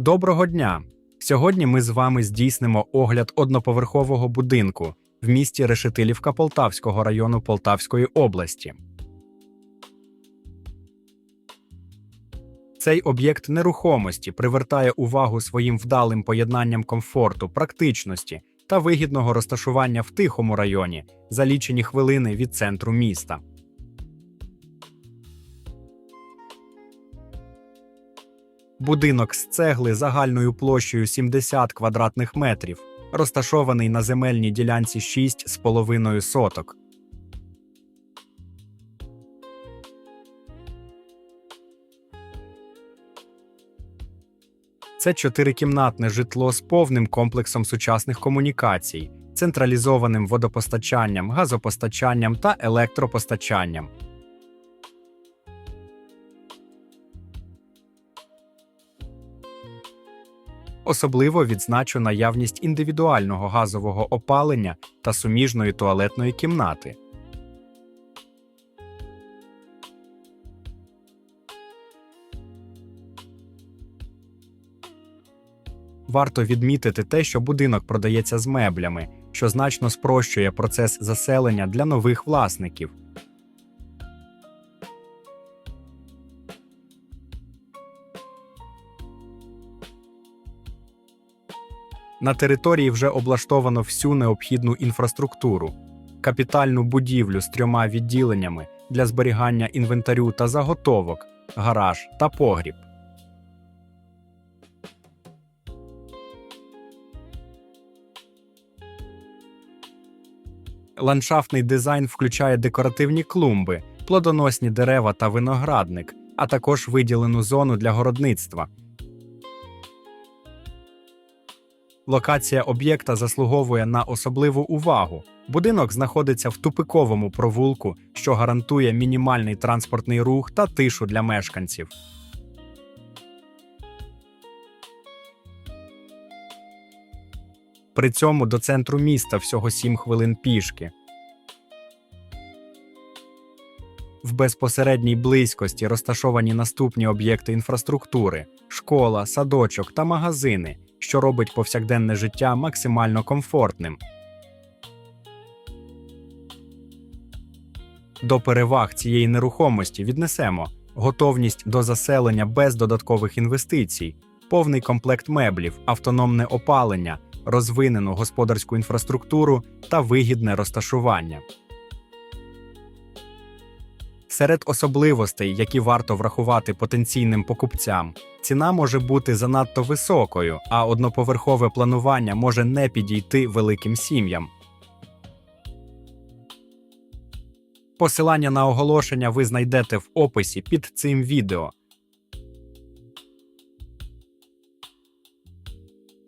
Доброго дня! Сьогодні ми з вами здійснимо огляд одноповерхового будинку в місті Решетилівка Полтавського району Полтавської області. Цей об'єкт нерухомості привертає увагу своїм вдалим поєднанням комфорту, практичності та вигідного розташування в тихому районі за лічені хвилини від центру міста. Будинок з цегли загальною площею 70 квадратних метрів, розташований на земельній ділянці 6,5 соток. Це чотирикімнатне житло з повним комплексом сучасних комунікацій, централізованим водопостачанням, газопостачанням та електропостачанням. Особливо відзначу наявність індивідуального газового опалення та суміжної туалетної кімнати. Варто відмітити те, що будинок продається з меблями, що значно спрощує процес заселення для нових власників. На території вже облаштовано всю необхідну інфраструктуру, капітальну будівлю з трьома відділеннями для зберігання інвентарю та заготовок, гараж та погріб. Ландшафтний дизайн включає декоративні клумби, плодоносні дерева та виноградник, а також виділену зону для городництва. Локація об'єкта заслуговує на особливу увагу. Будинок знаходиться в тупиковому провулку, що гарантує мінімальний транспортний рух та тишу для мешканців. При цьому до центру міста всього 7 хвилин пішки. В безпосередній близькості розташовані наступні об'єкти інфраструктури: школа, садочок та магазини, що робить повсякденне життя максимально комфортним. До переваг цієї нерухомості віднесемо готовність до заселення без додаткових інвестицій, повний комплект меблів, автономне опалення, розвинену господарську інфраструктуру та вигідне розташування. Серед особливостей, які варто врахувати потенційним покупцям, ціна може бути занадто високою, а одноповерхове планування може не підійти великим сім'ям. Посилання на оголошення ви знайдете в описі під цим відео.